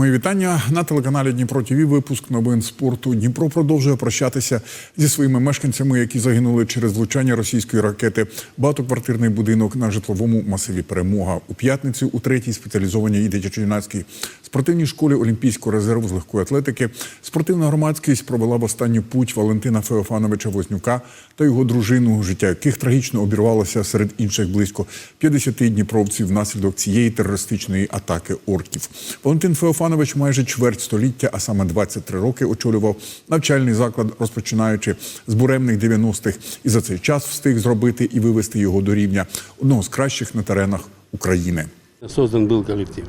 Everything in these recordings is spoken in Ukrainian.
Мої вітання на телеканалі Дніпро ТВ. Випуск новин спорту. Дніпро продовжує прощатися зі своїми мешканцями, які загинули через влучання російської ракети. Багатоквартирний будинок на житловому масиві Перемога у п'ятницю у третій спеціалізованій дитячо-юнацькій спортивній школі Олімпійського резерву з легкої атлетики. Спортивна громадськість провела в останню путь Валентина Феофановича Вознюка та його дружину, життя яких трагічно обірвалося серед інших близько 50 дніпровців внаслідок цієї терористичної атаки орків. Валентин Феофанович майже чверть століття, а саме 23 роки, очолював навчальний заклад, розпочинаючи з буремних 90-х, і за цей час встиг зробити і вивести його до рівня одного з кращих на теренах України. Создан был коллектив.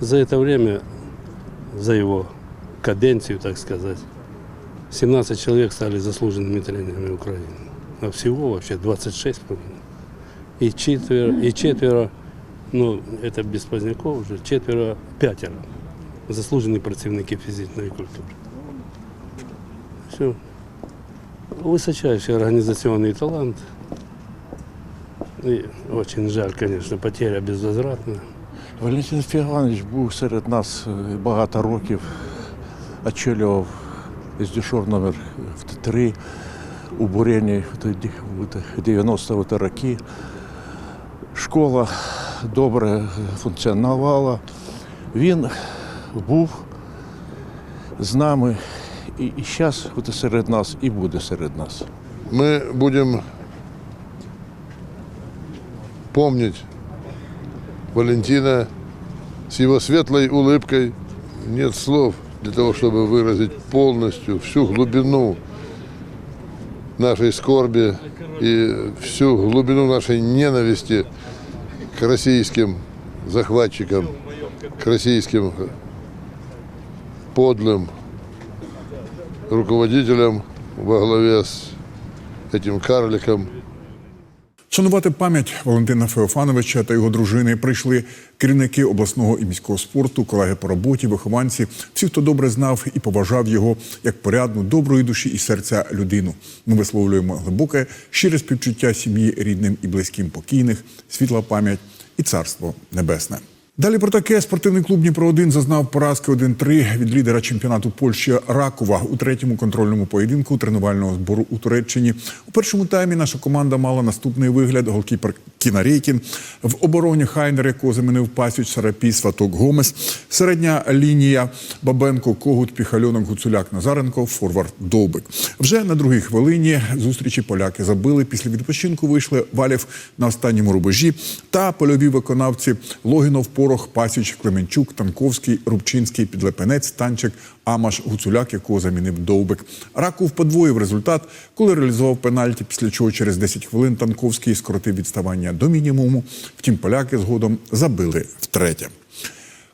За это время, за его каденцию, так сказать, 17 человек стали заслуженными тренерами Украины. А всего вообще 26, по-моему. И четверо, и четверо, ну, это без поздняков уже, четверо, пятеро заслужені працівники фізичної культури. Все. Высочайший организационный талант. И очень жаль, конечно, потеря безвозвратная. Валентин Фіганович був серед нас е, багато років, очолював СДШОР номер 3 у Бурені тоді, в 90-ті роки. Школа добре функціонувала. Він був з нами і, і зараз серед нас, і буде серед нас. мы будем помнить Валентина с его светлой улыбкой. Нет слов для того, чтобы выразить полностью всю глубину нашей скорби и всю глубину нашей ненависти российским захватчикам, к российским подлым руководителям во главе с этим карликом. Шанувати пам'ять Валентина Феофановича та його дружини прийшли керівники обласного і міського спорту, колеги по роботі, вихованці, всі, хто добре знав і поважав його як порядну, доброї душі і серця людину. Ми висловлюємо глибоке, щире співчуття сім'ї, рідним і близьким покійних, світла пам'ять і царство небесне. Далі про таке спортивний клуб Дніпро 1 зазнав поразки 1-3 від лідера чемпіонату Польщі Ракова у третьому контрольному поєдинку тренувального збору у Туреччині. У першому таймі наша команда мала наступний вигляд. Голкіпер Кіна Рейкін в обороні Хайнер, якого замінив Пасюч, Сарапій, Сваток Гомес. Середня лінія Бабенко, Когут, Піхальонок, Гуцуляк, Назаренко, Форвард Довбик. Вже на другій хвилині зустрічі поляки забили. Після відпочинку вийшли Валєв на останньому рубежі та польові виконавці Логінов, Порох, Пасіч, Клеменчук, Танковський, Рубчинський, Підлепенець, Танчик, Амаш, Гуцуляк, якого замінив Довбик. Раков подвоїв результат, коли реалізував пенальті, після чого через 10 хвилин Танковський скоротив відставання до мінімуму. Втім, поляки згодом забили втретє.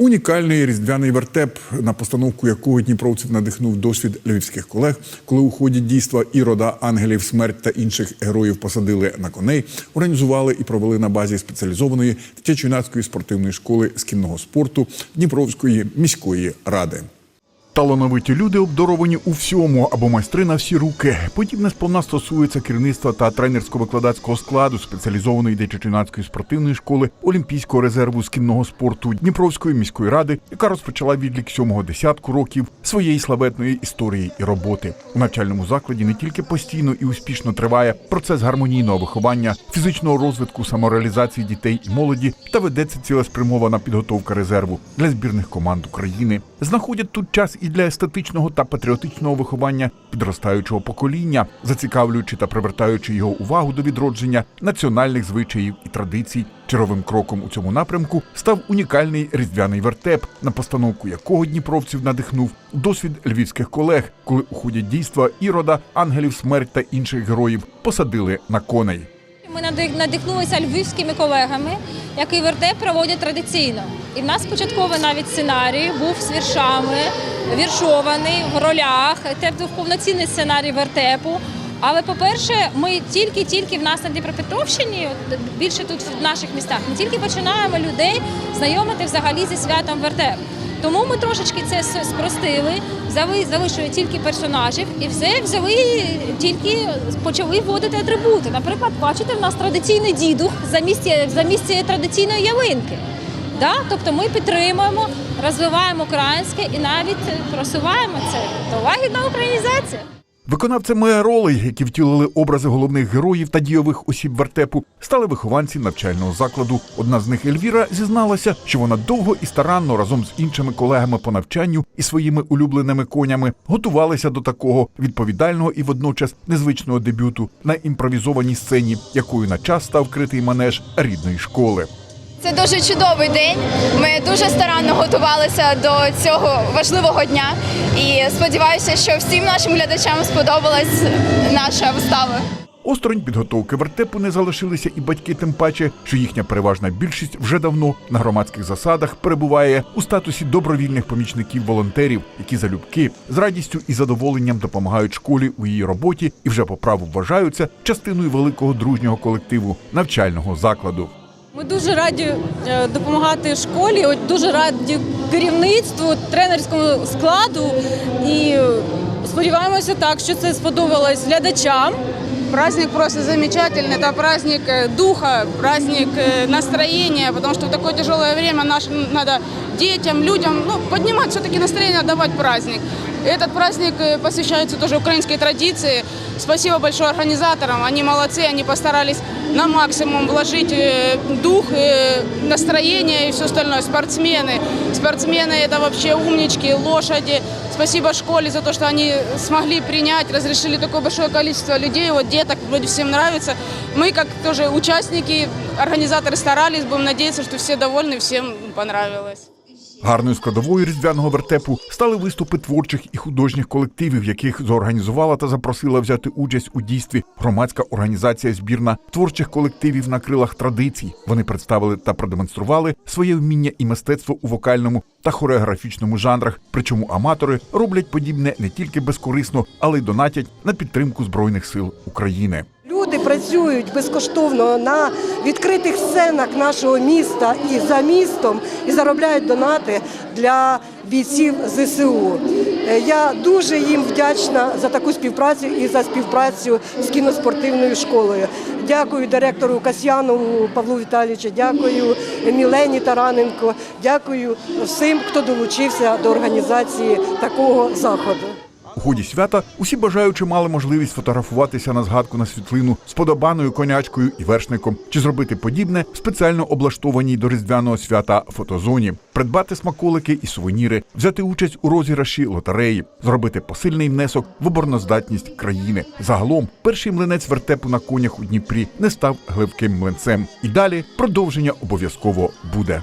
Унікальний різдвяний вертеп, на постановку якого дніпровців надихнув досвід львівських колег, коли у ході дійства Ірода, ангелів, смерть та інших героїв посадили на коней, організували і провели на базі спеціалізованої дитячо-юнацької спортивної школи з кінного спорту Дніпровської міської ради. Талановиті люди обдаровані у всьому або майстри на всі руки. Подібне сповна стосується керівництва та тренерсько-викладацького складу спеціалізованої дитячо-юнацької спортивної школи Олімпійського резерву з кінного спорту Дніпровської міської ради, яка розпочала відлік сьомого десятку років своєї славетної історії і роботи. У навчальному закладі не тільки постійно і успішно триває процес гармонійного виховання, фізичного розвитку, самореалізації дітей і молоді та ведеться цілеспрямована підготовка резерву для збірних команд України. Знаходять тут час і для естетичного та патріотичного виховання підростаючого покоління, зацікавлюючи та привертаючи його увагу до відродження національних звичаїв і традицій. Черговим кроком у цьому напрямку став унікальний різдвяний вертеп, на постановку якого дніпровців надихнув досвід львівських колег, коли у ході дійства ірода, ангелів смерть та інших героїв посадили на коней. Ми надих- надихнулися львівськими колегами, які вертеп проводять традиційно. І в нас початковий навіть сценарій був з віршами, віршований в ролях. Це був повноцінний сценарій вертепу. Але, по-перше, ми тільки-тільки в нас на Дніпропетровщині, більше тут в наших містах, ми тільки починаємо людей знайомити взагалі зі святом вертеп. Тому ми трошечки це спростили, взяли, залишили тільки персонажів і все взяли тільки почали вводити атрибути. Наприклад, бачите, в нас традиційний дідух замість, замість традиційної ялинки. Да? Тобто ми підтримуємо, розвиваємо українське і навіть просуваємо це. То лагідна українізація. Виконавцями ролей, які втілили образи головних героїв та дійових осіб вертепу, стали вихованці навчального закладу. Одна з них Ельвіра зізналася, що вона довго і старанно разом з іншими колегами по навчанню і своїми улюбленими конями готувалися до такого відповідального і водночас незвичного дебюту на імпровізованій сцені, якою на час став критий манеж рідної школи. Це дуже чудовий день. Ми дуже старанно готувалися до цього важливого дня. І сподіваюся, що всім нашим глядачам сподобалась наша вистава. Осторонь підготовки вертепу не залишилися і батьки, тим паче, що їхня переважна більшість вже давно на громадських засадах перебуває у статусі добровільних помічників волонтерів, які залюбки з радістю і задоволенням допомагають школі у її роботі і вже по праву вважаються частиною великого дружнього колективу навчального закладу. Ми дуже раді е, допомагати школі, от дуже раді керівництву, тренерському складу і е, сподіваємося так, що це сподобалось глядачам. Праздник просто замечательный. Это праздник э, духа, праздник э, настроения, потому что в такое тяжелое время нашим надо детям, людям ну, поднимать все-таки настроение, давать праздник. И этот праздник э, посвящается тоже украинской традиции. Спасибо большое организаторам, они молодцы, они постарались на максимум вложить э, дух, э, настроение и все остальное. Спортсмены. Спортсмены это вообще умнички, лошади. Спасибо школе за то, что они смогли принять, разрешили такое большое количество людей, вот деток, вроде всем нравится. Мы, как тоже участники, организаторы старались, будем надеяться, что все довольны, всем понравилось. Гарною складовою різдвяного вертепу стали виступи творчих і художніх колективів, яких зорганізувала та запросила взяти участь у дійстві громадська організація збірна творчих колективів на крилах традицій. Вони представили та продемонстрували своє вміння і мистецтво у вокальному та хореографічному жанрах. Причому аматори роблять подібне не тільки безкорисно, але й донатять на підтримку збройних сил України. Працюють безкоштовно на відкритих сценах нашого міста і за містом і заробляють донати для бійців ЗСУ. Е, Я дуже їм вдячна за таку співпрацю і за співпрацю з кіноспортивною школою. Дякую директору Касьянову Павлу Віталійовичу, дякую Мілені Тараненко, дякую всім, хто долучився до організації такого заходу. У ході свята усі бажаючі мали можливість фотографуватися на згадку на світлину з подобаною конячкою і вершником, чи зробити подібне в спеціально облаштованій до різдвяного свята фотозоні, придбати смаколики і сувеніри, взяти участь у розіграші лотереї, зробити посильний внесок в обороноздатність країни. Загалом перший млинець вертепу на конях у Дніпрі не став гливким млинцем. І далі продовження обов'язково буде.